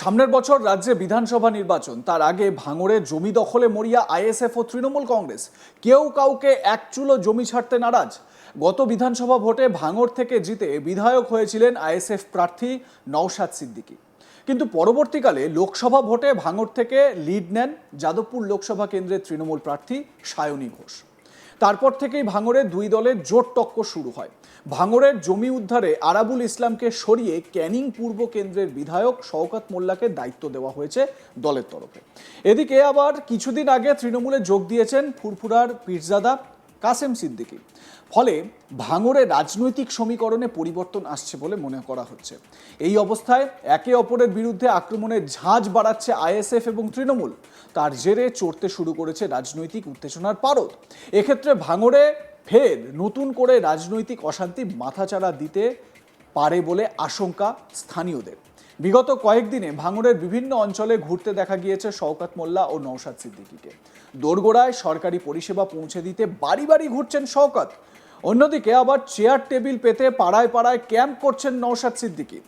সামনের বছর রাজ্যে বিধানসভা নির্বাচন, তার আগে ভাঙড়ে জমি দখলে মরিয়া আইএসএফ ও তৃণমূল কংগ্রেস। কেউ কাউকে এক চুলো জমি ছাড়তে নারাজ। গত বিধানসভা ভোটে ভাঙড় থেকে জিতে বিধায়ক হয়েছিলেন আইএসএফ প্রার্থী নওশাদ সিদ্দিকী। কিন্তু পরবর্তীকালে লোকসভা ভোটে ভাঙড় থেকে লিড নেন যাদবপুর লোকসভা কেন্দ্রের তৃণমূল প্রার্থী সায়নী ঘোষ। তারপর থেকেই ভাঙড়ে দুই দলের জোট টক্ক শুরু হয়। ভাঙড়ের জমি উদ্ধারে আরাবুল ইসলামকে সরিয়ে ক্যানিং পূর্ব কেন্দ্রের বিধায়ক শওকত মোল্লাকে দায়িত্ব দেওয়া হয়েছে দলের তরফে। এদিকে আবার কিছুদিন আগে তৃণমূলে যোগ দিয়েছেন ফুরফুরার পীরজাদা কাসেম সিদ্দিকী। ফলে ভাঙড়ে রাজনৈতিক সমীকরণে পরিবর্তন আসছে বলে মনে করা হচ্ছে। এই অবস্থায় একে অপরের বিরুদ্ধে আক্রমণের ঝাঁজ বাড়াচ্ছে আইএসএফ এবং তৃণমূল। তার জেরে চড়তে শুরু করেছে রাজনৈতিক উত্তেজনার পারদ। এক্ষেত্রে ভাঙড়ে ফের নতুন করে রাজনৈতিক অশান্তি মাথাচাড়া দিতে পারে বলে আশঙ্কা স্থানীয়দের। বিগত কয়েকদিনে ভাঙড়ের বিভিন্ন অঞ্চলে ঘুরতে দেখা গিয়েছে শওকাত মোল্লা ও নওশাদ সিদ্দিকীকে। দোরগোড়ায় সরকারি পরিষেবা পৌঁছে দিতে বাড়ি বাড়ি ঘুরছেন শওকাত। অন্যদিকে আবার চেয়ার টেবিল পেতে পাড়ায় পাড়ায় ক্যাম্প করছেন নওশাদ সিদ্দিকী।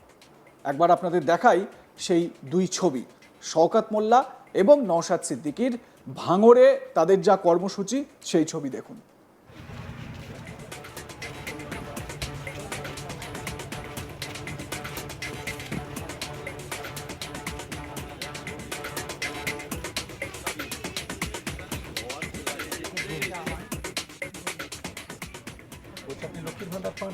একবার আপনাদের দেখাই সেই দুই ছবি, শওকাত মোল্লা এবং নওশাদ সিদ্দিকীর। ভাঙড়ে তাদের যা কর্মসূচি, সেই ছবি দেখুন। লক্ষ্মীর ভান্ডার পান?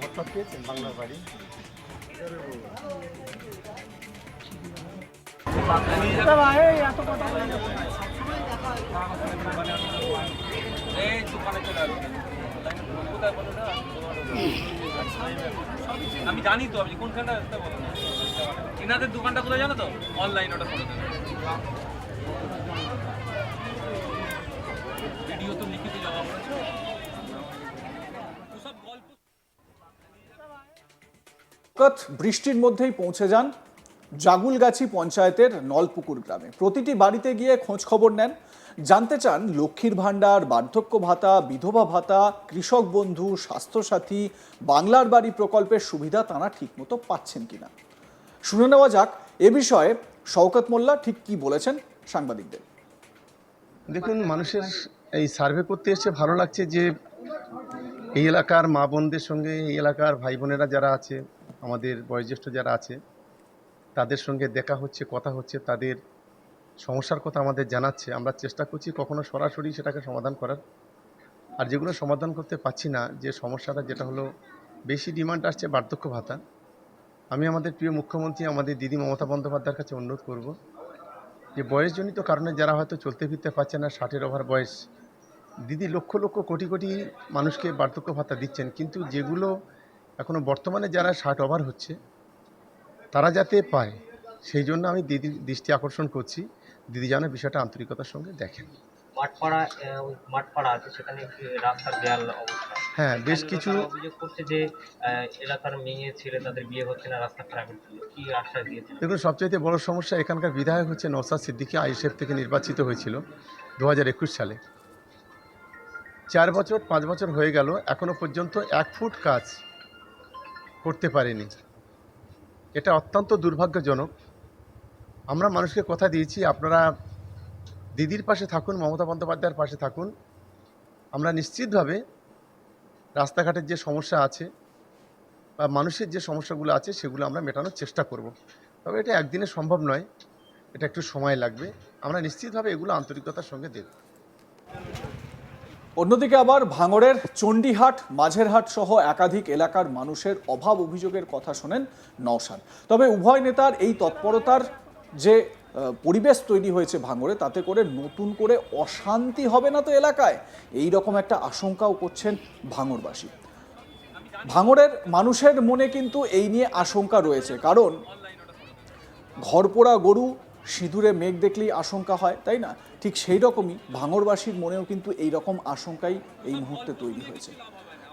হঠাৎ পেয়েছেন বাংলার বাড়ি? আমি জানি তো, আপনি কোনখানটা তা বলো এনাদের দোকানটা কোথায় জানো তো? অনলাইন ওটা করে দেবে ভিডিও তো বৃষ্টির মধ্যেই পৌঁছে যান জাগুলগাছি পঞ্চায়েতের নলপুকুর গ্রামে। প্রতিটি বাড়িতে গিয়ে খোঁজ খবর নেন। জানতে চান লক্ষ্মীর ভাণ্ডার, বার্ধক্য ভাতা, বিধবা ভাতা, কৃষক বন্ধু, স্বাস্থ্যসাথী, বাংলার বাড়ি প্রকল্পের সুবিধা তাঁরা ঠিকমতো পাচ্ছেন কিনা। শুনে নেওয়া যাক এ বিষয়ে শওকত মোল্লা ঠিক কি বলেছেন সাংবাদিকদের। দেখুন, মানুষের এই সার্ভে করতে এসে ভালো লাগছে যে এই এলাকার মা বোনদের সঙ্গে, এই এলাকার ভাই বোনেরা যারা আছে, আমাদের বয়োজ্যেষ্ঠ যারা আছে, তাদের সঙ্গে দেখা হচ্ছে, কথা হচ্ছে, তাদের সমস্যার কথা আমাদের জানাচ্ছে। আমরা চেষ্টা করছি কখনো সরাসরি সেটাকে সমাধান করার। আর যেগুলো সমাধান করতে পারছি না, যে সমস্যাটা যেটা হলো, বেশি ডিমান্ড আসছে বার্ধক্য ভাতা। আমি আমাদের প্রিয় মুখ্যমন্ত্রী, আমাদের দিদি মমতা বন্দ্যোপাধ্যায়ের কাছে অনুরোধ করব যে বয়সজনিত কারণে যারা হয়তো চলতে ফিরতে পারছে না, ষাটের ওভার বয়স, দিদি লক্ষ লক্ষ কোটি কোটি মানুষকে বার্ধক্য ভাতা দিচ্ছেন, কিন্তু যেগুলো এখনও বর্তমানে যারা ষাট ওভার হচ্ছে, তারা যাতে পায়, সেই জন্য আমি দিদির দৃষ্টি আকর্ষণ করছি। দিদি যেন বিষয়টা আন্তরিকতার সঙ্গে দেখেন। মাঠপাড়া মাঠপাড়া আছে, সেখানে রাস্তার দেয়াল অবস্থা? হ্যাঁ বেশ কিছু অভিযোগ করছে যে আহ, এলাকার মেয়ে ছেলে তাদের বিয়ে হচ্ছে না রাস্তা খারাপ কি আশ্বাস দিয়েছে দেখুন সবচাইতে বড় সমস্যা এখানকার বিধায়ক হচ্ছে নৌসাদ সিদ্দিকী আইএসএফ থেকে নির্বাচিত হয়েছিল দু হাজার একুশ সালে। চার বছর পাঁচ বছর হয়ে গেল এখনও পর্যন্ত এক ফুট কাজ করতে পারেনি। এটা অত্যন্ত দুর্ভাগ্যজনক। আমরা মানুষকে কথা দিয়েছি আপনারা দিদির পাশে থাকুন মমতা বন্দ্যোপাধ্যায়ের পাশে থাকুন। আমরা নিশ্চিতভাবে রাস্তাঘাটের যে সমস্যা আছে বা মানুষের যে সমস্যাগুলো আছে, সেগুলো আমরা মেটানোর চেষ্টা করব। তবে এটা একদিনে সম্ভব নয়। এটা একটু সময় লাগবে। আমরা নিশ্চিতভাবে এগুলো আন্তরিকতার সঙ্গে দেব অন্যদিকে আবার ভাঙড়ের চণ্ডীহাট, মাঝেরহাট সহ একাধিক এলাকার মানুষের অভাব অভিযোগের কথা শোনেন নওশান। তবে উভয় নেতার এই তৎপরতার যে পরিবেশ তৈরি হয়েছে ভাঙড়ে, তাতে করে নতুন করে অশান্তি হবে না তো এলাকায়? এই রকম একটা আশঙ্কাও করছেন ভাঙড়বাসী। ভাঙড়ের মানুষের মনে কিন্তু এই নিয়ে আশঙ্কা রয়েছে, কারণ ঘরপোড়া গরু, সিঁদুরে মেঘ দেখলেই আশঙ্কা হয়, তাই না? ঠিক সেই রকমই ভাঙরবাসীর মনেও কিন্তু এই রকম আশঙ্কাই এই মুহূর্তে তৈরি হয়েছে।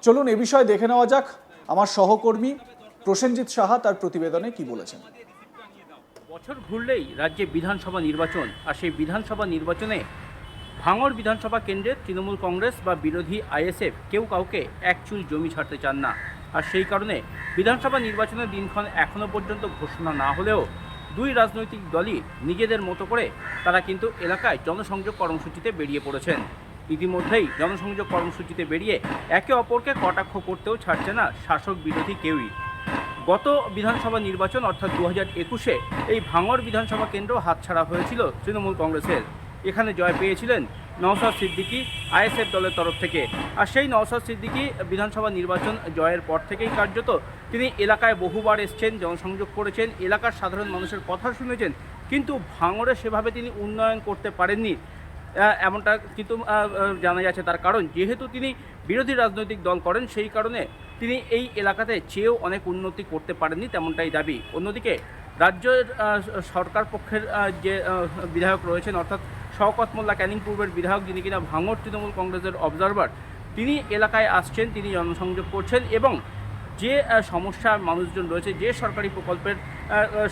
চলুন এ বিষয়ে দেখে নেওয়া যাক। আমার সহকর্মী প্রসেনজিৎ সাহা তার প্রতিবেদনে কি বলেছেন। বছর ঘুরলেই রাজ্যে বিধানসভা নির্বাচন। আর সেই বিধানসভা নির্বাচনে ভাঙড় বিধানসভা কেন্দ্রে তৃণমূল কংগ্রেস বা বিরোধী আইএসএফ কেউ কাউকে এক চুল জমি ছাড়তে চান না। আর সেই কারণে বিধানসভা নির্বাচনের দিনক্ষণ এখনও পর্যন্ত ঘোষণা না হলেও দুই রাজনৈতিক দলই নিজেদের মতো করে তারা কিন্তু এলাকায় জনসংযোগ কর্মসূচিতে বেরিয়ে পড়েছেন। ইতিমধ্যেই জনসংযোগ কর্মসূচিতে বেরিয়ে একে অপরকে কটাক্ষ করতেও ছাড়ছে না শাসক বিরোধী কেউই। গত বিধানসভা নির্বাচন, অর্থাৎ দু হাজার একুশে, এই ভাঙড় বিধানসভা কেন্দ্র হাতছাড়া হয়েছিল তৃণমূল কংগ্রেসের। এখানে জয় পেয়েছিলেন নওসাদ সিদ্দিকী আইএসএফ দলের তরফ থেকে। আর সেই নওসাদ সিদ্দিকি বিধানসভা নির্বাচন জয়ের পর থেকেই কার্যত তিনি এলাকায় বহুবার এসছেন, জনসংযোগ করেছেন, এলাকার সাধারণ মানুষের কথা শুনেছেন, কিন্তু ভাঙড়ে সেভাবে তিনি উন্নয়ন করতে পারেননি। এমনটা কিন্তু জানা যাচ্ছে তার কারণ। যেহেতু তিনি বিরোধী রাজনৈতিক দল করেন, সেই কারণে তিনি এই এলাকাতে চেয়েও অনেক উন্নতি করতে পারেননি তেমনটাই দাবি। অন্যদিকে রাজ্যের সরকার পক্ষের যে বিধায়ক রয়েছেন, অর্থাৎ শওকত মোল্লা ক্যানিং পূর্বের বিধায়ক, যিনি কিনা ভাঙড় তৃণমূল কংগ্রেসের অবজারভার তিনি এলাকায় আসছেন, তিনি জনসংযোগ করছেন এবং যে সমস্যা মানুষজন রয়েছে, যে সরকারি প্রকল্পের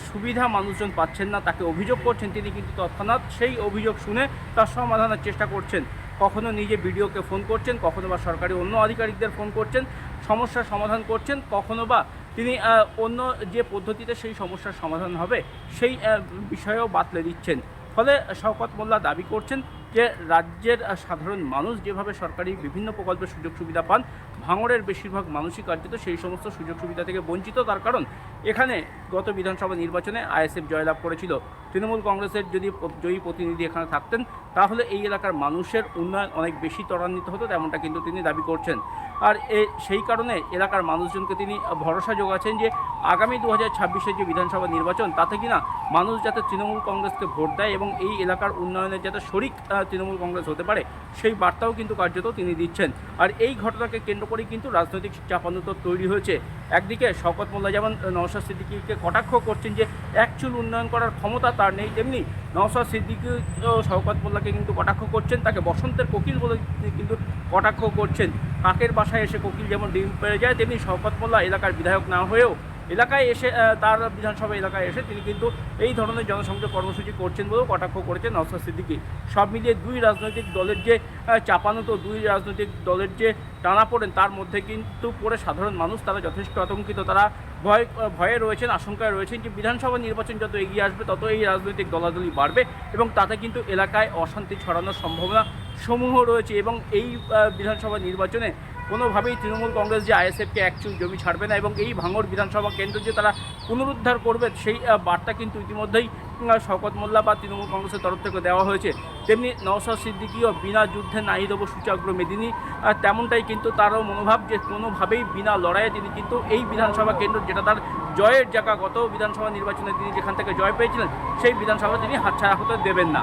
সুবিধা মানুষজন পাচ্ছেন না, তাকে অভিযোগ করছেন, তিনি কিন্তু তৎক্ষণাৎ সেই অভিযোগ শুনে তার সমাধানের চেষ্টা করছেন। কখনো নিজে বিডিওকে ফোন করছেন, কখনো বা সরকারি অন্য আধিকারিকদের ফোন করছেন। সমস্যার সমাধান করছেন, কখনো বা তিনি অন্য যে পদ্ধতিতে সেই সমস্যার সমাধান হবে, সেই বিষয়েও বাতলে দিচ্ছেন। ফলে শওকত মোল্লা দাবি করছেন যে, রাজ্যের সাধারণ মানুষ যেভাবে সরকারি বিভিন্ন প্রকল্পের সুযোগ সুবিধা পান, ভাঙড়ের বেশিরভাগ মানুষই কার্যত সেই সমস্ত সুযোগ সুবিধা থেকে বঞ্চিত। তার কারণ, এখানে গত বিধানসভা নির্বাচনে আইএসএফ জয়লাভ করেছিল। তৃণমূল কংগ্রেসের যদি জয়ী প্রতিনিধি এখানে থাকতেন, তাহলে এই এলাকার মানুষের উন্নয়ন অনেক বেশি ত্বরান্বিত হতো, তেমনটা কিন্তু তিনি দাবি করছেন। আর এ, সেই কারণে এলাকার মানুষজনকে তিনি ভরসা যোগাচ্ছেন যে আগামী দু হাজার ছাব্বিশের যে বিধানসভা নির্বাচন, তাতে কিনা মানুষ যাতে তৃণমূল কংগ্রেসকে ভোট দেয় এবং এই এলাকার উন্নয়নের যাতে শরিক তৃণমূল কংগ্রেস হতে পারে, সেই বার্তাও কিন্তু কার্যত তিনি দিচ্ছেন। আর এই ঘটনাকে কেন্দ্র করেই কিন্তু রাজনৈতিক চাপানুতর তৈরি হয়েছে। একদিকে শওকত মোল্লা যেমন নওশাদ সিদ্দিকিকে কটাক্ষ করছেন যে অ্যাকচুয়াল উন্নয়ন করার ক্ষমতা তার নেই, তেমনি নওশাদ সিদ্দিকি শওকত মোল্লাকে কিন্তু কটাক্ষ করছেন, তাকে বসন্তের কোকিল বলে কিন্তু কটাক্ষ করছেন। কাকের বাসায় এসে কোকিল যেমন ডিম পেয়ে যায়, তেমনি শওকত মোল্লা এলাকার বিধায়ক না হয়েও এলাকায় এসে তার বিধানসভা এলাকায় এসে তিনি কিন্তু এই ধরনের জনসংযোগ কর্মসূচি করছেন বলেও কটাক্ষ করেছেন নওশাদ সিদ্দিকি। সব মিলিয়ে দুই রাজনৈতিক দলের যে আহ, চাপানুত দুই রাজনৈতিক দলের যে টানা পড়েন তার মধ্যে কিন্তু পড়ে সাধারণ মানুষ তারা যথেষ্ট আতঙ্কিত তারা ভয় ভয়ে রয়েছেন আশঙ্কায় রয়েছেন যে বিধানসভা নির্বাচন যত এগিয়ে আসবে তত এই রাজনৈতিক দলাদলি বাড়বে এবং তাতে কিন্তু এলাকায় অশান্তি ছড়ানোর সম্ভাবনা সমূহ রয়েছে এবং এই বিধানসভা নির্বাচনে কোনোভাবেই তৃণমূল কংগ্রেস যে আইএসএফকে অ্যাকচুয়াল জমি ছাড়বে না এবং এই ভাঙড় বিধানসভা কেন্দ্র যে তারা পুনরুদ্ধার করবে, সেই বার্তা কিন্তু ইতিমধ্যেই শওকত মোল্লা বা তৃণমূল কংগ্রেসের তরফ থেকে দেওয়া হয়েছে। তেমনি নওশাদ সিদ্দিকিও বিনা যুদ্ধে নাই দেবো সূচাগ্র মেদিনী তেমনটাই কিন্তু তারও মনোভাব যে কোনোভাবেই বিনা লড়াইয়ে তিনি কিন্তু এই বিধানসভা কেন্দ্র যেটা তার জয়ের জায়গা গত বিধানসভা নির্বাচনে তিনি যেখান থেকে জয় পেয়েছিলেন, সেই বিধানসভা তিনি হাতছাড়া হতে দেবেন না।